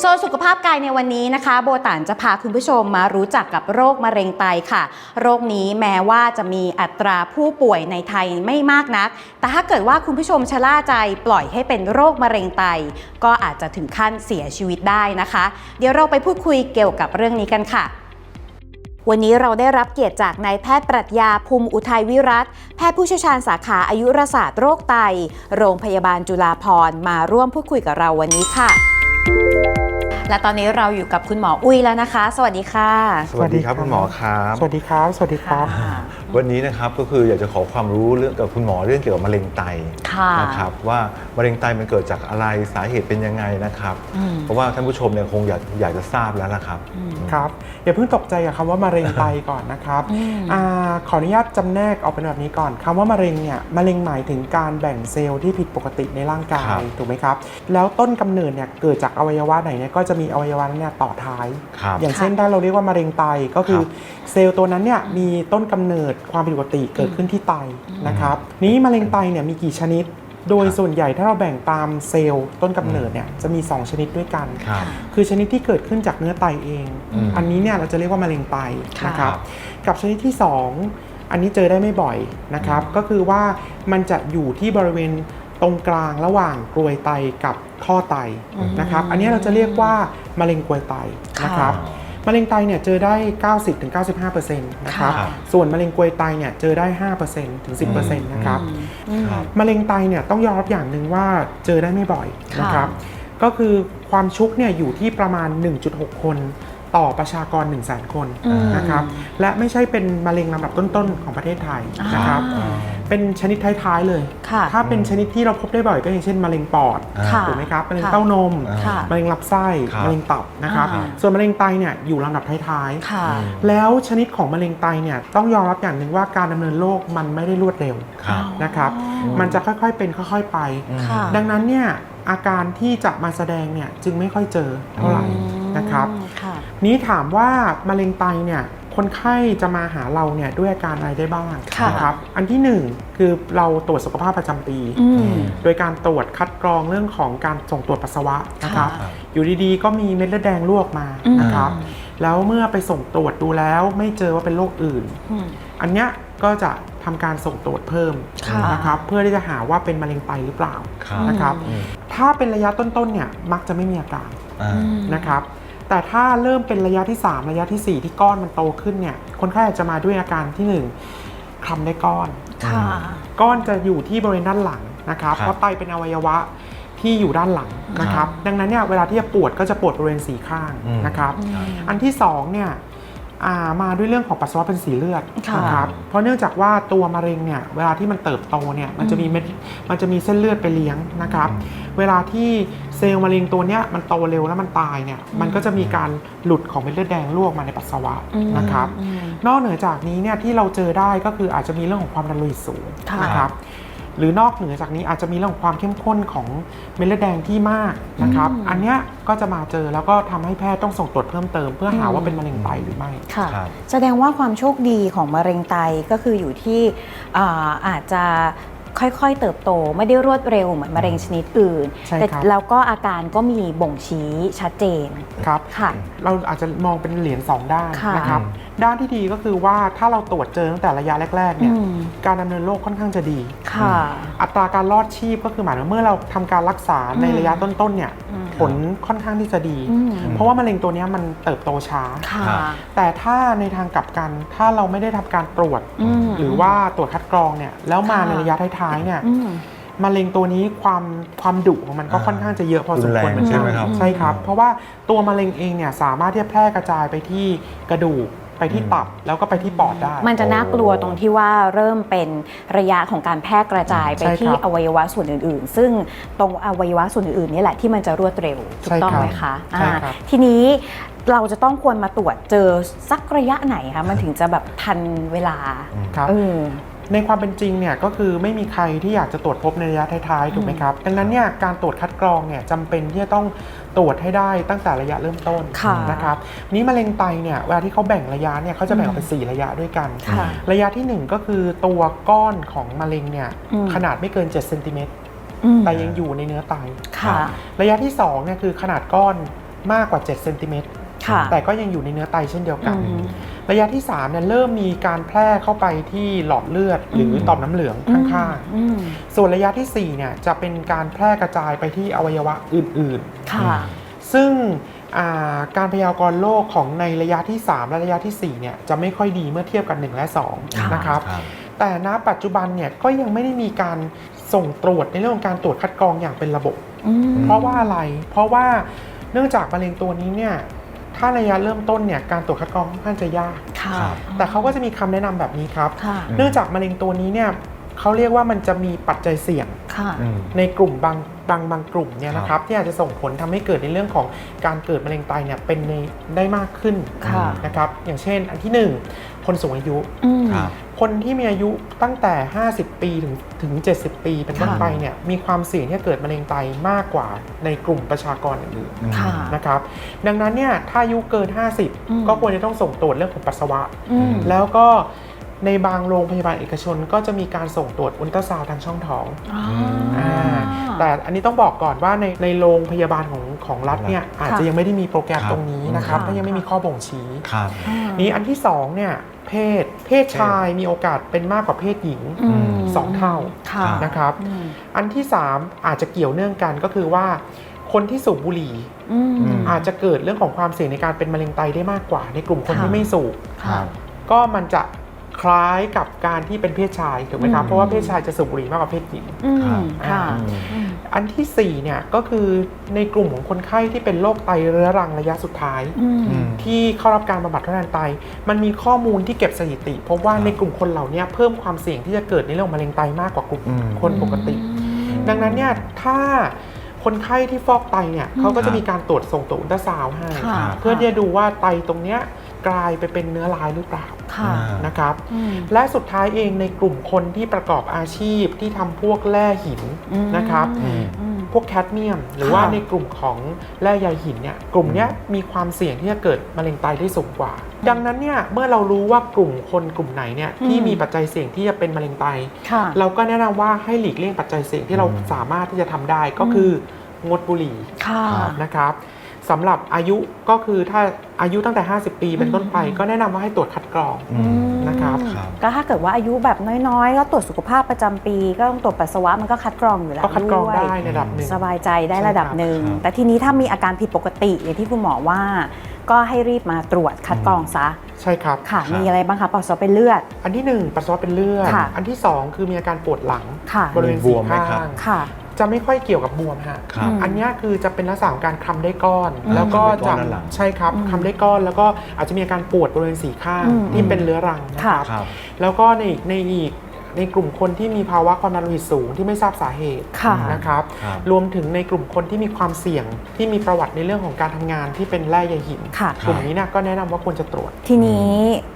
โซนสุขภาพกายในวันนี้นะคะ โบตานจะพาคุณผู้ชมมารู้จักกับโรคมะเร็งไตค่ะ โรคนี้แม้ว่าจะมีอัตราผู้ป่วยในไทยไม่มากนัก แต่ถ้าเกิดว่าคุณผู้ชมชะล่าใจปล่อยให้เป็นโรคมะเร็งไต ก็อาจจะถึงขั้นเสียชีวิตได้นะคะ เดี๋ยวเราไปพูดคุยเกี่ยวกับเรื่องนี้กันค่ะวันนี้เราได้รับเกียรติจากนายแพทย์ปรัชญาภูมิอุทัยวิรัตแพทย์ผู้เชี่ยวชาญสาขาอายุรศาสตร์โรคไต โรงพยาบาลจุฬาภรณ์มาร่วมพูดคุยกับเราวันนี้ค่ะ และตอนนี้เราอยู่กับคุณหมออุ้ยแล้วนะคะ สวัสดีค่ะ สวัสดีครับคุณหมอครับ สวัสดีครับ สวัสดีครับวันนี้นะครับก็คืออยากจะขอความรู้เรื่องกับคุณหมอเรื่องเกี่ยวกับมะเร็งไตค่ะนะครับว่ามะเร็งไตมันเกิดจากอะไรสาเหตุเป็นยังไงนะครับอืมเพราะว่าท่านผู้ชมเนี่ยคงอยากอยากจะทราบแล้วนะครับครับอย่าเพิ่งตกใจกับคำว่ามะเร็งไตก่อนนะครับอืมอาขออนุญาตจำแนกออกเป็นแบบนี้ก่อนคำว่ามะเร็งเนี่ยมะเร็งหมายถึงการแบ่งเซลล์ที่ผิดปกติในร่างกาครัยบถูกไหมครับแล้วต้นกำเนิดเนี่ยเกิดจากอวัยวะไหนเนี่ยก็จะมีอวัยวะนั้นเนี่ยต่อท้ายครับอย่างเช่นถ้าเราเรียกว่ามะเร็งไตก็คือครับเซลล์ตัวนั้นเนี่ยมีต้นกำเนิดความผิดปกติเกิดขึ้นที่ไตนะครับ นี้มะเร็งไตเนี่ยมีกี่ชนิด โดยครับส่วนใหญ่ถ้าเราแบ่งตามเซลล์ต้นกำเนิดเนี่ยจะมี 2 ชนิดด้วยกันครับคือชนิดที่เกิดขึ้นจากเนื้อไตเองอืมอันนี้เนี่ยเราจะเรียกว่ามะเร็งไตค่ะนะครับ กับชนิดที่ 2 อันนี้เจอได้ไม่บ่อยนะครับ ก็คือว่ามันจะอยู่ที่บริเวณตรงกลางระหว่างกรวยไตกับท่อไตนะครับ อันนี้เราจะเรียกว่ามะเร็งกรวยไตนะครับ มะเร็งไตเนี่ยเจอได้ 90-95%นะครับ ค่ะ ส่วนมะเร็งกรวยไตเนี่ยเจอได้ 5%ถึง 10%นะครับ อืม ครับ มะเร็งไตเนี่ยต้องยอมรับอย่างหนึ่งว่าเจอได้ไม่บ่อยค่ะนะครับ ก็คือความชุกเนี่ยอยู่ที่ประมาณ 1.6 คน ต่อประชากร 1 0 0 0 0แสนคนอืมนะครับและไม่ใช่เป็นมะเร็งลำดับต้นๆ ของประเทศไทยนะครับอ่าเป็นชนิดท้ายๆเลยค่ะถ้าเป็นชนิดที่เราพบได้บ่อยก็อย่างเช่นมะเร็งปอดค่ะถูกไหมครับมะเร็งค่ะเต้านมค่ะมะเร็งลำไส้ครับมะเร็งตับนะครับอ่าส่วนมะเร็งไตเนี่ยอยู่ลำดับท้ายๆค่ะแล้วชนิดของมะเร็งไตเนี่ยต้องยอมรับอย่างหนึ่งว่าการดำเนินโรคมันไม่ได้รวดเร็วครับนะครับมันจะค่อยๆเป็นค่อย ๆไปค่ะดังนั้นเนี่ย อาการที่จะมาแสดงเนี่ยจึงไม่ค่อยเจอเท่าไหร่นะครับค่ะนี้ถามว่ามะเร็งไตเนี่ยคนไข้จะมาหาเราเนี่ยด้วยอาการอะไรได้บ้างค่ะนะครับ อันที่หนึ่งคือเราตรวจสุขภาพประจำปีอืมโดยการตรวจคัดกรองเรื่องของการส่งตรวจปัสสาวะนะครับค่ะอยู่ดีๆ ก็มีเม็ดเลือดแดงลวกมาอืมนะครับ แล้วเมื่อไปส่งตรวจดูแล้วไม่เจอว่าเป็นโรคอื่นอืมอันเนี้ยก็จะทำการส่งตรวจเพิ่มค่ะนะครับ เพื่อที่จะหาว่าเป็นมะเร็งไตหรือเปล่าครับนะครับอืม ถ้าเป็นระยะต้นๆเนี่ยมักจะไม่มีอาการอ่านะครับ แต่ถ้าเริ่มเป็นระยะที่ 3 ระยะทีสี่ 4 ที่ก้อนมันโตขึ้นเนี่ยคนไข้อาจจะมาด้วยอาการที่ 1คลำได้ก้อน ค่ะ ก้อนจะอยู่ที่บริเวณด้านหลังนะครับ ครับเพราะไตเป็นอวัยวะที่อยู่ด้านหลังนะครับ ดังนั้นเนี่ยเวลาที่จะปวดก็จะปวดบริเวณสีข้างอืม นะครับอันที่สองเนี่ยอ่า มาด้วยเรื่องของปัสสาวะเป็นสีเลือดค่ะนะครับเพราะเนื่องจากว่าตัวมะเร็งเนี่ยเวลาที่มันเติบโตเนี่ยมันจะมีเม็ดมันจะมีเส้นเลือดไปเลี้ยงนะครับเวลาที่เซลล์มะเร็งตัวเนี้ยมันโตเร็วแล้วมันตายเนี่ยมันก็จะมีการหลุดของเม็ดเลือดแดงรั่วออกมาในปัสสาวะนะครับอืมนอกเหนือจากนี้เนี่ยที่เราเจอได้ก็คืออาจจะมีเรื่องของความดันโลหิตสูงค่ะนะครับ หรือนอกเหนือจากนี้อาจจะมีเรื่องของความเข้มข้นของเม็ดเลือดแดงที่มากนะครับอืมอันเนี้ยก็จะมาเจอแล้วก็ทำให้แพทย์ต้องส่งตรวจเพิ่มเติม เพื่อหาอืมว่าเป็นมะเร็งไตหรือไม่ค่ะครับแสดงว่าความโชคดีของมะเร็งไตก็คืออยู่ที่อ่าอาจจะ ค่อยๆ เติบโตไม่ได้รวดเร็วเหมือนมะเร็งชนิดอื่น ใช่แต่ครับ แล้วก็อาการก็มีบ่งชี้ชัดเจน ครับ ค่ะ เราอาจจะมองเป็นเหรียญสองด้านค่ะนะครับ ด้านที่ดีก็คือว่าถ้าเราตรวจเจอตั้งแต่ระยะแรกๆเนี่ยอืม การดำเนินโรคค่อนข้างจะดี ค่ะ อัตราการรอดชีพก็คือหมายถึงเมื่อเราทำการรักษาในอืมระยะต้นๆเนี่ยอืม ผลค่อนข้างที่จะดี อืมเพราะว่ามะเร็งตัวเนี้ยมันเติบโตช้า ค่ะครับแต่ถ้าในทางกลับกันถ้าเราไม่ได้ทำการตรวจอืมหรือว่าตรวจคัดกรองเนี่ยแล้วมาค่ะ ในระยะท้ายๆเนี่ยอืมมะเร็งตัวนี้ความความดุของมันก็อ่าค่อนข้างจะเยอะพอสมควรรุนแรงเหมือนใช่กันไหมครับใช่ครับ เพราะว่าตัวมะเร็งเองเนี่ยสามารถที่จะแพร่กระจายไปที่กระดูกไปที่ตับแล้วก็ไปที่ปอดได้ มันจะน่ากลัวตรงที่ว่าเริ่มเป็นระยะของการแพร่กระจายไปใช่ครับที่อวัยวะส่วนอื่น ๆ ซึ่งตรงอวัยวะส่วนอื่นๆนี่แหละที่มันจะรวดเร็วถูใช่กต้องครับไหมคะใช่อ่าครับทีนี้เราจะต้องควรมาตรวจเจอสักระยะไหนคะมันถึงจะแบบทันเวลาครับเออ ในความเป็นจริงเนี่ยก็คือไม่มีใครที่อยากจะตรวจพบในระยะท้ายๆถูกไหมครับ ดังนั้นเนี่ยการตรวจคัดกรองเนี่ยจำเป็นที่จะต้องตรวจให้ได้ตั้งแต่ระยะเริ่มต้นค่ะนะครับนี้มะเร็งไตเนี่ยเวลาที่เขาแบ่งระยะเนี่ยเขาจะแบ่งออกเป็นสี่ระยะด้วยกันค่ะระยะทีหนึ่1 ก็คือตัวก้อนของมะเร็งเนี่ยอืมขนาดไม่เกิน7เซนติเมตรอืมแต่ยังอยู่ในเนื้อไตค่ะระยะที่2เนี่ยคือขนาดก้อนมากกว่า7เซนติเมตรค่ะแต่ก็ยังอยู่ในเนื้อไตเช่นเดียวกันอืม ระยะที่3เนี่ยเริ่มมีการแพร่เข้าไปที่หลอดเลือด หรืออมต่อมน้ำเหลืองข้างอืมๆส่วนระยะที่4เนี่ยจะเป็นการแพร่กระจายไปที่อวัยวะอื่นค่ะๆซึ่งอ่าการพยากรณ์โรคของในระยะที่ 3 และระยะที่4เนี่ยจะไม่ค่อยดีเมื่อเทียบกัน 1 และค่ะ2นะครับครับ แต่ณปัจจุบันเนี่ยก็ยังไม่ได้มีการส่งตรวจในเรื่องของการตรวจคัดกรองอย่างเป็นระบบอืมเพราะว่าอะไร เพราะว่าเนื่องจากมะเร็งตัวนี้เนี่ย ถ้าระยะเริ่มต้นเนี่ยการตรวจคัดกรองค่อนข้างจะยาก ค่ะครับแต่เขาก็จะมีคำแนะนำแบบนี้ครับ ค่ะ เนื่องจากมะเร็งตัวนี้เนี่ย เขาเรียกว่ามันจะมีปัจจัยเสี่ยง ค่ะ อืม ในกลุ่มบางบางบางกลุ่มเนี่ยนะคครัรับบ ที่อาจจะส่งผลทำให้เกิดในเรื่องของการเกิดมะเร็งไตเนี่ยเป็นในได้มากขึ้นค่ะ นะครับอย่างเช่นอันที่หนึ่งคนสูงอายุ อืม ครับ คนที่มีอายุตั้งแต่ 50 ปีถึงถึง 70 ปีเป็นต้นค่ะ ไปเนี่ยมีความเสี่ยงที่จะเกิดมะเร็งไตมากกว่าในกลุ่มประชากรอื่นอืม ค่ะ ๆนะครับดังนั้นเนี่ยถ้าอายุเกิน อืม 50 ก็ควรจะต้องส่งตรวจเรื่องของปัสสาวะ อืม แล้วก็ ในบางโรงพยาบาลเอกชนก็จะมีการส่งตรวจอุลตราซาวด์ทางช่องท้องอ๋ออ่าแต่อันนี้ต้องบอกก่อนว่าในในโรงพยาบาลของของรัฐเนี่ยอาจจะยังไม่ได้มีโปรแกรมครับตรงนี้นะครับค่ะเพราะยังไม่มีข้อบ่งชี้ครับอ่านี้อันที่สองเนี่ยเพศเพศชายมีโอกาสเป็นมากกว่าเพศหญิงอืมสองเท่าค่ะนะครับอืมอันที่ 3 อาจจะเกี่ยวเนื่องกันก็คือว่าคนที่สูบบุหรี่อืมอืมอาจจะเกิดเรื่องของความเสี่ยงในการเป็นมะเร็งไตได้มากกว่า ในกลุ่มคนค่ะที่ไม่สูบค่ะก็มันจะ คล้ายกับการที่เป็นเพศชายถูกไหมครับอืมเพราะว่าเพศชายจะสูบบุหรี่มากกว่าเพศหญิงอืมครับค่ะอ่าอืมอันที่สี่เนี่ยก็คือในกลุ่มของคนไข้ที่เป็นโรคไตเรื้อรังระยะสุดท้ายอืมอืมที่เข้ารับการบำบัดทดแทนไต มันมีข้อมูลที่เก็บสถิติพบว่าครับในกลุ่มคนเหล่านี้เพิ่มความเสี่ยงที่จะเกิดในเรื่องของมะเร็งไตมากกว่ากลุ่มอืมคนปกติ ดังนั้นเนี่ยถ้า คนไข้ที่ฟอกไตเนี่ยเขาก็จะมีการตรวจส่งตรวจอุลตราซาวด์ให้ค่ะเพื่อที่จะดูว่าไตตรงเนี้ยกลายไปเป็นเนื้อร้ายหรือเปล่าค่ะอ่านะครับอืมและสุดท้ายเองในกลุ่มคนที่ประกอบอาชีพที่ทำพวกแร่หินอืมนะครับอืมอืมพ วกแคดเมียม หรือค่ะว่าในกลุ่มของแร่ใยหินเนี่ยกลุ่มเนี้ยมีความเสี่ยงที่จะเกิดมะเร็งไตได้สูงกว่า ดังนั้นเนี่ยเมื่อเรารู้ว่ากลุ่มคนกลุ่มไหนเนี่ยที่มีปัจจัยเสี่ยงที่จะเป็นมะเร็งไตค่ะเราก็แนะนำว่าให้หลีกเลี่ยงปัจจัยเสี่ยงที่เราอืมสามารถที่จะทำได้ก็คืองดบุหรี่ค่ะนะครับ สำหรับอายุก็คือถ้าอายุตั้งแต่ 50 ปีเป็นต้นไปอืมก็แนะนำว่าให้ตรวจคัดกรอง อืมนะครับ ครับ ก็ถ้าเกิดว่าอายุแบบน้อยๆ ก็ตรวจสุขภาพประจำปี ก็ต้องตรวจปัสสาวะมันก็คัดกรองอยู่แล้วก็คัดกรองวยได้ในระดับหนึ่ง สบายใจได้ระดับหนึ่งครับ แต่ทีนี้ถ้ามีอาการผิดปกติอย่างที่คุณหมอว่า ก็ให้รีบมาตรวจคัดกรองซะใช่ครับ ค่ะ ครับ มีอะไรบ้างคะปัสสาวะเป็นเลือด อันที่1ปัสสาวะเป็นเลือด ค่ะ อันที่2คือมีอาการปวดหลังค่ะ บริเวณมีบสี่วมไหมข้าครับ ง ค่ะ จะไม่ค่อยเกี่ยวกับบวมฮะครับอืมอันเนี้ยคือจะเป็นลักษณะของการคลำได้ก้อนอืมแล้วก็คลำได้ก้จะอนด้านหลัง ใช่ครับอืมคลำได้ก้อนแล้วก็อาจจะมีอาการปวดบริเวณสี่ข้างอืมที่เป็นเรื้อรังนะคค่ะรับครับ แล้วก็ในในอีกในกลุ่มคนที่มีภาวะความดันโลหิตสูงที่ไม่ทราบสาเหตุค่ะ นะครับ ครับ รวมถึงในกลุ่มคนที่มีความเสี่ยงที่มีประวัติในเรื่องของการทำงานที่เป็นแร่ใยหิน ค่ะ กลุ่มนี้นะก็แนะนำว่าควรจะตรวจ ทีนี้อ่า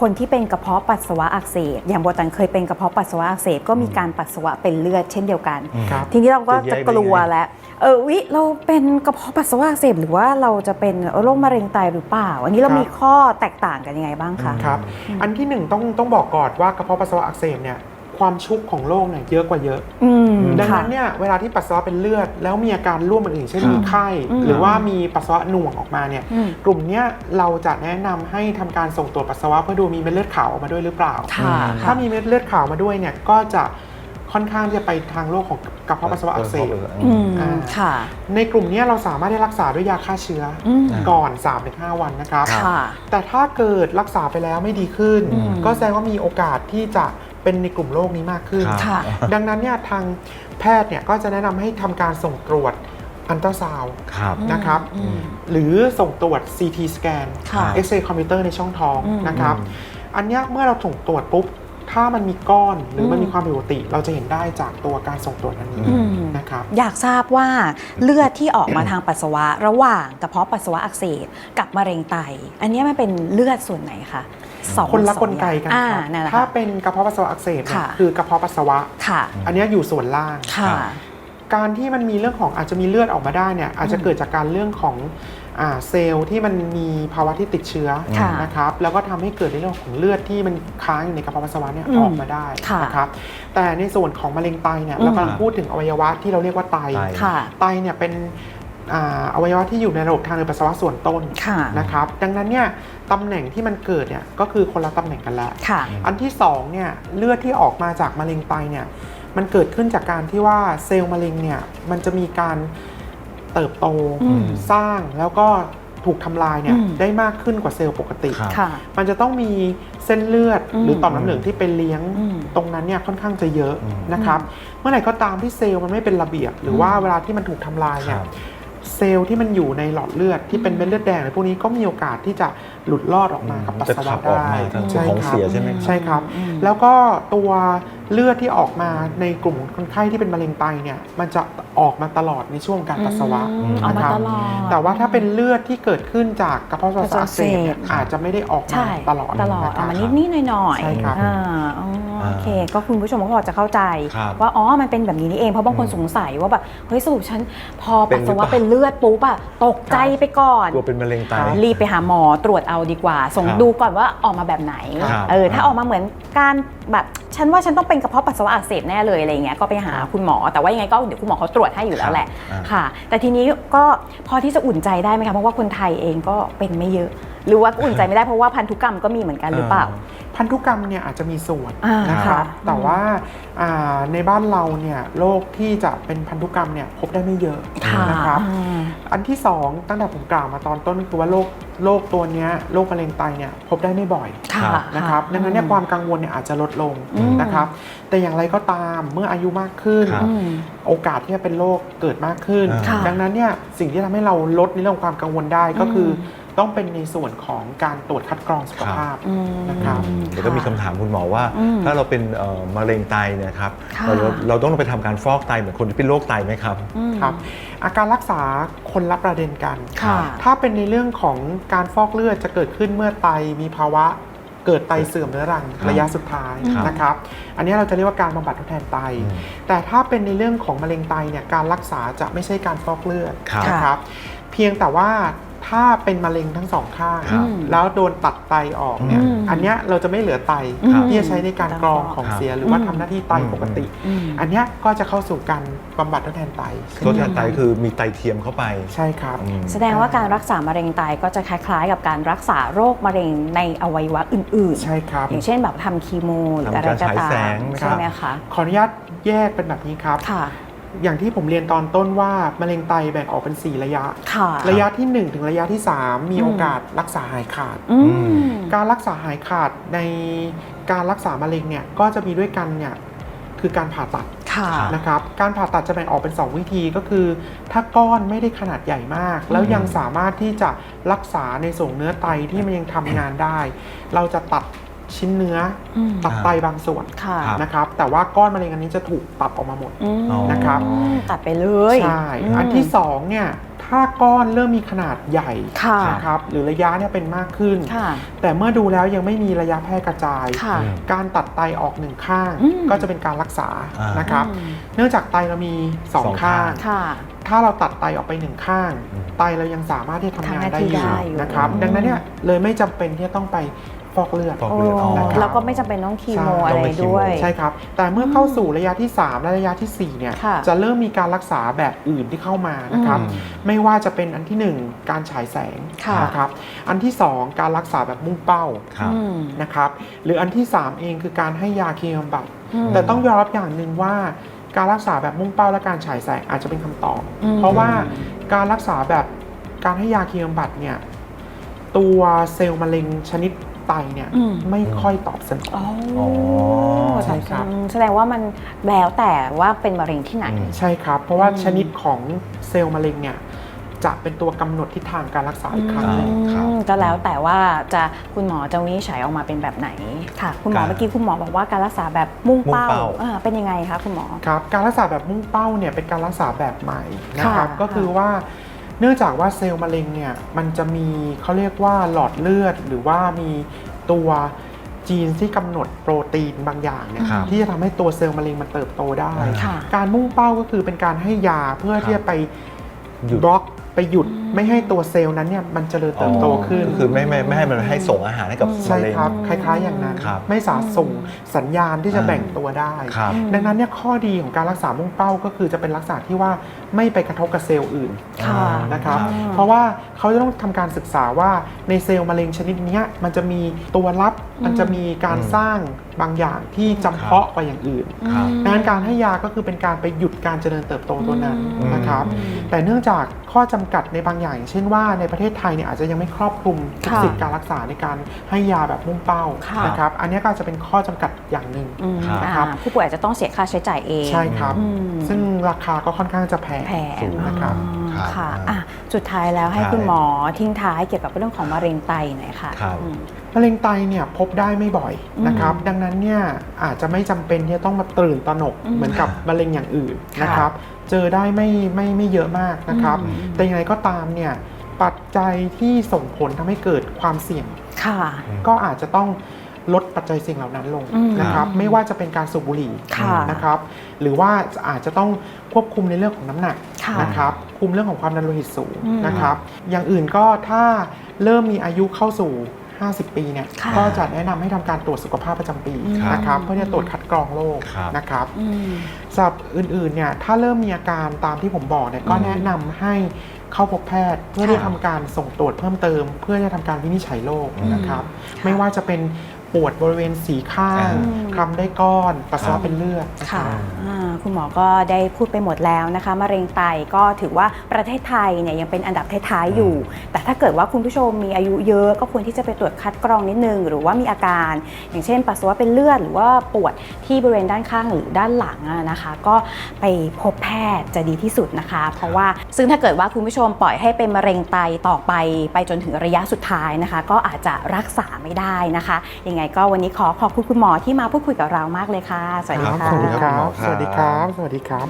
คนที่เป็นกระเพาะปัสสาวะอักเสบอย่างโบตันเคยเป็นกระเพาะปัสสาวะอักเสบก็มีการปัสสาวะเป็นเลือดเช่นเดียวกันอืมครับทีนี้เราก็จะแยจะกกลัวได้ไง แล้วเออวิเราเป็นกระเพาะปัสสาวะอักเสบหรือว่าเราจะเป็นโรคมะเร็งไตหรือเปล่า อันนี้เราครับมีข้อแตกต่างกันยังไงบ้างคะ ครับ อันที่หนึ่งต้องต้องบอกก่อนว่ากระเพาะปัสสาวะอักเสบเนี่ย ความชุกของโรคเนี่ยเยอะกว่าเยอะ อืมดังค่ะ นั้นเนี่ยเวลาที่ปัสสาวะเป็นเลือด แล้วมีอาการร่วมอื่นๆเช่นครับมีไข้ อืม หรือว่ามีปัสสาวะหน่วงออกมาเนี่ยอืม กลุ่มเนี้ยเราจะแนะนำให้ทำการส่งตรวจปัสสาวะเพื่อดูมีเม็ดเลือดขาวออกมาด้วยหรือเปล่า ค่ะถ้ามีเม็ดเลือดขาวมาด้วยเนี่ยก็จะค่อนข้างที่จะไปทางโรคของกระเพาะปัสสาวะอักเสบ อืมอ่า ค่ะ ในกลุ่มเนี้ยเราสามารถได้รักษาด้วยยาฆ่าเชื้อออืมก่อน 3-5 วันนะครับ ค่ะ แต่ถ้าเกิดรักษาไปแล้วไม่ดีขึ้น อืมก็แสดงว่ามีโอกาสที่จะ เป็นในกลุ่มโรคนี้มากขึ้น ครับค่ะดังนั้นเนี่ยทางแพทย์เนี่ยก็จะแนะนำให้ทำการส่งตรวจอันตราซาวด์ครับ นะครับ อืม หรือส่งตรวจ CT สแกน ค่ะ เอ็กซเรย์คอมพิวเตอร์ในช่องท้องอืมนะครับอืมอันเนี้ยเมื่อเราส่งตรวจปุ๊บ ถ้ามันมีก้อนหรือมันอืมมีความผิดปกติ เราจะเห็นได้จากตัวการส่งตรวจอันนี้อืม นะครับ อยากทราบว่าเลือดที่ออกมาทางปัสสาวะระหว่างกระเพาะปัสสาวะอักเสบกับมะเร็งไต อันนี้มันเป็นเลือดส่วนไหนคะ สองคนละสองกลไกกันอ่าครับนั่นแหละถ้าค่ะเป็นกระเพาะปัสสาวะอักเสบเนี่ยค่ะคือกระเพาะปัสสาวะค่ะอันเนี้ยอยู่ส่วนล่างค่ะการที่มันมีเรื่องของอาจจะมีเลือดออกมาได้เนี่ยอาจจะเกิดจากการเรื่องของอาเซลล์ที่มันมีภาวะที่ติดเชื้อค่ะนะครับแล้วก็ทำให้เกิดในเรื่องของเลือดที่มันค้างอยู่ในกระเพาะปัสสาวะเนี่ยอืมออกมาได้ค่ะนะครับแต่ในส่วนของมะเร็งไตเนี่ยอืมเรากำลังพูดถึงอวัยวะที่เราเรียกว่าไตไตค่ะไตเนี่ยเป็น อ่าอวัยวะที่อยู่ในระบบทางเดินปัสสาวะส่วนต้นค่ะนะครับดังนั้นเนี่ยตำแหน่งที่มันเกิดเนี่ยก็คือคนละตำแหน่งกันแล้วค่ะอันที่สองเนี่ยเลือดที่ออกมาจากมะเร็งไตเนี่ยมันเกิดขึ้นจากการที่ว่าเซลล์มะเร็งเนี่ยมันจะมีการเติบโตอืมสร้างแล้วก็ถูกทำลายเนี่ยอืมได้มากขึ้นกว่าเซลล์ปกติครับค่ะมันจะต้องมีเส้นเลือดอืมหรือต่อมน้ำเหลืองที่เป็นเลี้ยงอืมตรงนั้นเนี่ยค่อนข้างจะเยอะอืมนะครับ เมื่อไหร่ก็ตามที่เซลล์มันไม่เป็นระเบียบ หรือว่าเวลาที่มันถูกทำลายคเนี่ยรับ เซลล์ที่มันอยู่ในหลอดเลือดที่เป็นเม็ดเลือดแดงอะไรพวกนี้ก็มีโอกาสที่จะหลุดลอดออกมากับปัสจะสาวะขับออกได้มาทางใช่ของครับเสียใช่ไหมครับใช่ครับอืมแล้วก็ตัวเลือดที่ออกมาในกลุ่มคนไข้ที่เป็นมะเร็งไตเนี่ยมันจะออกมาตลอดในช่วงการปัสสาวะอืมออกมานะครับตลอด แต่ว่าถ้าเป็นเลือดที่เกิดขึ้นจากกระเพาะปัสสาวะอักเสบเนี่ยอักเสบอาจจะไม่ได้ออกมาใช่ตลอดตลอดนะคเอารับมานิดนิดหน่อยหน่อยๆใช่ครับ อ่าอ๋อโอเค ก็คุณผู้ชมก็พอจะเข้าใจ ครับว่าอ๋อมันเป็นแบบนี้นี่เองเพราะบางคนอืมสงสัยว่าแบบเฮ้ยสรุปฉันพอเป็ปันสหรือสาวะเปล่า เป็นเลือดปุ๊บอะตกใจไปก่อน กลัวเป็นมะเร็งไต รีบไปหาหมอตรวจเอาดีกว่าส่งครับดูก่อนว่าออกมาแบบไหน ครับเออ ถ้าออกมาเหมือนการแบบ ฉันว่าฉันต้องเป็นกระเพาะปัสสาวะอักเสบแน่เลยอะไรเงี้ยก็ไปหาคุณหมอแต่ว่ายังไงก็เดี๋ยวคุณหมอเขาตรวจให้อยู่แล้วแหละอ่าค่ะ แต่ทีนี้ก็พอที่จะอุ่นใจได้ไหมคะเพราะว่าคนไทยเองก็เป็นไม่เยอะ หรือว่าก็อุ่นใจไม่ได้เพราะว่าพันธุกรรมก็มีเหมือนกันหรือเปล่า พันธุกรรมเนี่ยอาจจะมีส่วนอ่านนะครับค่ะ แต่ว่าอ่าในบ้านเราเนี่ยโรคที่จะเป็นพันธุกรรมเนี่ยพบได้ไม่เยอะค่ะนะครับ อ่า อันที่สองตั้งแต่ผมกล่าวมาตอนต้นคือว่าโรคโรคตัวเนี้ยโรคมะเร็งไตเนี่ยพบได้ไม่บ่อยค่ะนะครับดังนั้นเนี่ยความกังวลเนี่ยอาจจะลดลงอืม นะครับแต่อย่างไรก็ตามเมื่ออายุมากขึ้น ครับ อืม โอกาสที่จะเป็นโรคเกิดมากขึ้นอ่าค่ะดังนั้นเนี่ยสิ่งที่ทำให้เราลดในเรื่องของความกังวลได้ก็คืออ ต้องเป็นในส่วนของการตรวจคัดกรองสุขภาพอืมนะครับเดี๋ยวก็มีคำถามคุณหมอว่า อืมถ้าเราเป็นเอ่อมะเร็งไตเนะครับค่ะ เราเราต้องไปทำการฟอกไตเหมือนคนที่เป็นโรคไตไหมครับ อืม ครับอาการรักษาคนละประเด็นกัน ค่ะ ถ้าเป็นในเรื่องของการฟอกเลือดจะเกิดขึ้นเมื่อไตมีภาวะเกิดไตเสื่อมเรื้อรังครับระยะสุดท้ายครับนะครับ อันนี้เราจะเรียกว่าการบำบัดทดแทนไต อืมแต่ถ้าเป็นในเรื่องของมะเร็งไตเนี่ยการรักษาจะไม่ใช่การฟอกเลือดครับ นะครับ เพียงแต่ว่า ถ้าเป็นมะเร็งทั้งสองข้าง ครับแล้วโดนตัดไตออกเนี่ย อืมอันเนี้ยเราจะไม่เหลือไตครับที่จะใช้ในการกรองของครับเสียหรือว่าอืม ทำหน้าที่ไตปกติ อืม อันเนี้ยก็จะเข้าสู่การบำบัดทดแทนไตเช่ทดแทนไตเดียวกัคือมีไตเทียมเข้าไปใช่ครับ อืม แสดงว่าการรักษามะเร็งไตก็จะคล้ายๆ กับการรักษาโรคมะเร็งในอวัยวะอื่นๆ ใช่ครับ อย่างเช่นแบบทำคีโมหรืออะไรทำการก็ฉายตาแสมงนะครับ ใช่ไหมคะขออนุญาตแยกเป็นแบบนี้ครับ ค่ะ อย่างที่ผมเรียนตอนต้นว่ามะเร็งไตแบ่งออกเป็น 4 ระยะ ค่ะ ระยะที่ 1 ถึงระยะที่ 3 มีอืมโอกาสรักษาหายขาด อืม การรักษาหายขาดในการรักษามะเร็งเนี่ยก็จะมีด้วยกันเนี่ยคือการผ่าตัดค่ะ นะครับ การผ่าตัดจะแบ่งออกเป็น 2 วิธีก็คือ ถ้าก้อนไม่ได้ขนาดใหญ่มาก แล้วยังสามารถที่จะรักษาในส่วนเนื้อไตที่มันยังทำงานได้ เราจะตัด ชิ้นเนื้ออม ตัดไตบางส่วนค่ะครับนะครับ แต่ว่าก้อนมะเร็งอันนี้จะถูกตัดออกมาหมด อืมอ๋อนะครับ ตัดไปเลย ใช่มอันที่สองเนี่ยถ้าก้อนเริ่มมีขนาดใหญ่ค่ะ นะครับหรือระยะเนี่ยเป็นมากขึ้น ค่ะ แต่เมื่อดูแล้วยังไม่มีระยะแพร่กระจาย ค่ะอืมการตัดไตออกหนึ่งข้าง อืม ก็จะเป็นการรักษาอ่าน นะครับ อืมเนื่องจากไตเรามีสองสองข้าข้าง ง ค่ะ ถ้าเราตัดไตออกไปหนึ่งข้าง อืม ไตเรายังสามารถที่จะทำงานได้อยู่ทำหน้าที่ได้อยู่นะครับ อืม ดังนั้นเนี่ยเลยไม่จำเป็นที่จะต้องไป ฟอกเลือดฟอกโอ้เลือดออกนะครับแล้วก็ไม่จำเป็นต้องคีโมใช่อะไรต้องไปคีโมด้วยใช่ครับ แต่เมื่อเข้าสู่ระยะที่ 3 และระยะทีสี่4 เนี่ยค่ะจะเริ่มมีการรักษาแบบอื่นที่เข้ามานะครับอืมไม่ว่าจะเป็นอันที่ 1 การฉายแสงค่ะนะครับ อันที่ 2 การรักษาแบบมุ่งเป้าครับอืมนะครับ หรืออันที่ 3 เองคือการให้ยาเคมีบำบัดอืมแต่ต้องยอมรับอย่างหนึ่งว่าการรักษาแบบมุ่งเป้าและการฉายแสงอาจจะเป็นคำตอบอืมเพราะว่าการรักษาแบบการให้ยาเคมีบำบัดเนี่ยตัวเซลล์มะเร็งชนิด ไตเนี่ยอืม ไม่ค่อยตอบสนอง อ๋ออ๋อ ใช่ครับอืมแสดงว่ามันแล้วแต่ว่าเป็นมะเร็งที่ไหน อืม ใช่ครับ เพราะว่าอืม ชนิดของเซลล์มะเร็งเนี่ยจะเป็นตัวกำหนดทิศทางการรักษาอีกครั้งหนึ่ง ครับอืมก็แล้วแต่ว่าจะคุณหมอจะวินิจฉัยออกมาเป็นแบบไหน ค่ะ คุณหมอครับเมื่อกี้คุณหมอบอกว่าการรักษาแบบมุ่งเป้ามุ่งเป้า อ่าเป็นยังไงคะคุณหมอ ครับการรักษาแบบมุ่งเป้าเนี่ยเป็นการรักษาแบบใหม่นะครับค่ะก็คือว่า เนื่องจากว่าเซลล์มะเร็งเนี่ยมันจะมีเขาเรียกว่าหลอดเลือด หรือว่ามีตัวจีนที่กำหนดโปรตีนบางอย่างเนี่ยที่จะทำให้ตัวเซลล์มะเร็งมันเติบโตได้ การมุ่งเป้าก็คือเป็นการให้ยาเพื่อที่จะไปบล็อกไปหยุด ไม่ให้ตัวเซลล์นั้นเนี่ยมันเจริญเติบโตขึ้น ก็คือไม่ไม่ไม่ให้มันให้ส่งอาหารให้กับใช่มะเร็ง ครับ คล้ายๆอย่างนั้น ครับไม่สามารถส่งสัญญาณที่จะอ่า แบ่งตัวได้ ครับ ดังนั้นเนี่ยข้อดีของการรักษามุ่งเป้าก็คือจะเป็นลักษณะที่ว่าไม่ไปกระทบกับเซลล์อื่นค่ะ นะครับอืมเพราะว่าเขาจะต้องทำการศึกษาว่าในเซลล์มะเร็งชนิดเนี้ยมันจะมีตัวรับ มันจะมีการอืมสร้างบางอย่างที่จำเพาะกว่าอย่างอื่น ครับ ดังนั้นการให้ยาก็คือเป็นการไปหยุดการเจริญเติบโตตัวนั้นอืม นะครับ แต่เนื่องจากข้อจำกัดในบางอย่างอย่างเช่นว่าในประเทศไทยเนี่ยอาจจะยังไม่ครอบคลุมทุกค่ะสิทธิการรักษาในการให้ยาแบบมุ่งเป้าค่ะ นะครับอันนี้ก็อาจจะเป็นข้อจำกัดอย่างหนึ่ง อืมครับนะครับอ่าผู้ป่วยอาจจะต้องเสียค่าใช้จ่ายเองใช่ครับ อืมซึ่งราคาก็ค่อนข้างจะแพงแพงสูงนะครับอ๋อครับค่ะอ่าอะสุดท้ายแล้วให้ครับคุณหมอทิ้งท้ายเกี่ยวกับเรื่องของมะเร็งไตหน่อยค่ะครับ อืม มะเร็งไตเนี่ยพบได้ไม่บ่อยนะครับ ดังนั้นเนี่ยอาจจะไม่จำเป็นที่จะต้องมาตื่นตระหนกอืมเหมือนกับมะเร็งอย่างอื่นค่ะนะครับ เจอได้ไม่ไม่ไม่เยอะมากนะครับอืมแต่อย่างไรก็ตามเนี่ยปัจจัยที่ส่งผลทำให้เกิดความเสี่ยงค่ะก็อาจจะต้องลดปัจจัยเสี่ยงเหล่านั้นลงอืมนะครับไม่ว่าจะเป็นการสูบบุหรี่ค่ะนะครับหรือว่าอาจจะต้องควบคุมในเรื่องของน้ำหนักค่ะนะครับคุมเรื่องของความดันโลหิตสูงอืมนะครับ อย่างอื่นก็ถ้าเริ่มมีอายุเข้าสู่ 50 ปีเนี่ยค่ะ ก็จะแนะนำให้ทำการตรวจสุขภาพประจำปีครับ นะครับเพื่อที่จะตรวจคัดกรองโรคครับ นะครับ อืม สำหรับอื่นๆ เนี่ย ถ้าเริ่มมีอาการตามที่ผมบอกเนี่ย ก็อืมแนะนำให้เข้าพบแพทย์ เพื่อที่จะทำการส่งตรวจเพิ่มเติม เพื่อจะทำการวินิจฉัยโรคนะครับ ค่ะไม่ว่าจะเป็นปวดบริเวณสีข้างอืม คลำได้ก้อน ปัสสาวะเป็นเลือดนะคค่ะรับอ่า คุณหมอก็ได้พูดไปหมดแล้วนะคะมะเร็งไตก็ถือว่าประเทศไทยเนี่ยยังเป็นอันดับท้ายๆอยู่ แต่ถ้าเกิดว่าคุณผู้ชมมีอายุเยอะก็ควรที่จะไปตรวจคัดกรองนิดนึง หรือว่ามีอาการ อย่างเช่น ปัสสาวะเป็นเลือดหรือว่าปวดที่บริเวณด้านข้างหรือด้านหลังอะนะคะ ก็ไปพบแพทย์จะดีที่สุดนะคะ เพราะว่าซึ่งถ้าเกิดว่าคุณผู้ชมปล่อยให้เป็นมะเร็งไตต่อไป ไปจนถึงระยะสุดท้ายนะคะ ก็อาจจะรักษาไม่ได้นะคะยังไงก็วันนี้ขอขอบคุณคุณหมอที่มาพูดคุยกับเรามากเลยค่ะสวัสดีครับค่ะสวัสดีครัขบอบคุณครับสวัสดีครับ สวัสดีครับ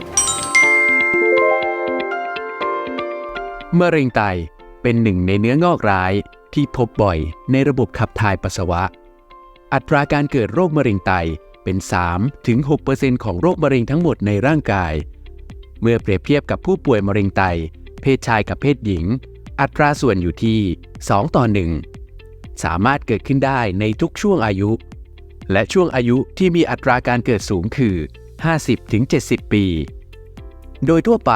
มะเร็งไตเป็นหนึ่งในเนื้องอกร้ายที่พบบ่อยในระบบขับถ่ายปัสสาวะ อัตราการเกิดโรคมะเร็งไตเป็น3ถึง6%ของโรคมะเร็งทั้งหมดในร่างกาย เมื่อเปรียบเทียบกับผู้ป่วยมะเร็งไต เพศชายกับเพศหญิง อัตราส่วนอยู่ที่ 2 ต่อ 1 สามารถเกิดขึ้นได้ในทุกช่วงอายุ และช่วงอายุที่มีอัตราการเกิดสูงคือ 50-70 ปี โดยทั่วไป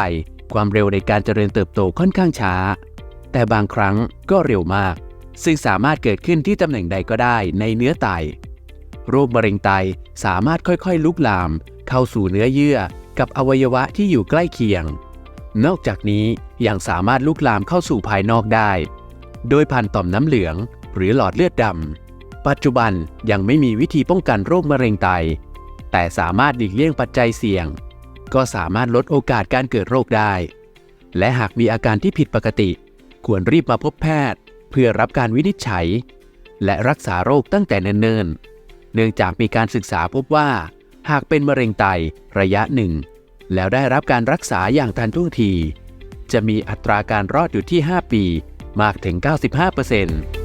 ความเร็วในการเจริญเติบโตค่อนข้างช้า แต่บางครั้งก็เร็วมาก ซึ่งสามารถเกิดขึ้นที่ตำแหน่งใดก็ได้ในเนื้อไต โรคมะเร็งไตสามารถค่อยๆ ลุกลาม เข้าสู่เนื้อเยื่อกับอวัยวะที่อยู่ใกล้เคียง นอกจากนี้ยังสามารถลุกลามเข้าสู่ภายนอกได้ โดยผ่านต่อมน้ำเหลืองหรือหลอดเลือดดำปัจจุบันยังไม่มีวิธีป้องกันโรคมะเร็งไต แต่สามารถหลีกเลี่ยงปัจจัยเสี่ยง ก็สามารถลดโอกาสการเกิดโรคได้ และหากมีอาการที่ผิดปกติ ควรรีบมาพบแพทย์ เพื่อรับการวินิจฉัย และรักษาโรคตั้งแต่เนิ่นๆ เนื่องจากมีการศึกษาพบว่า หากเป็นมะเร็งไตระยะหนึ่ง แล้วได้รับการรักษาอย่างทันท่วงที จะมีอัตราการรอดอยู่ที่ 5 ปีมากถึง 95%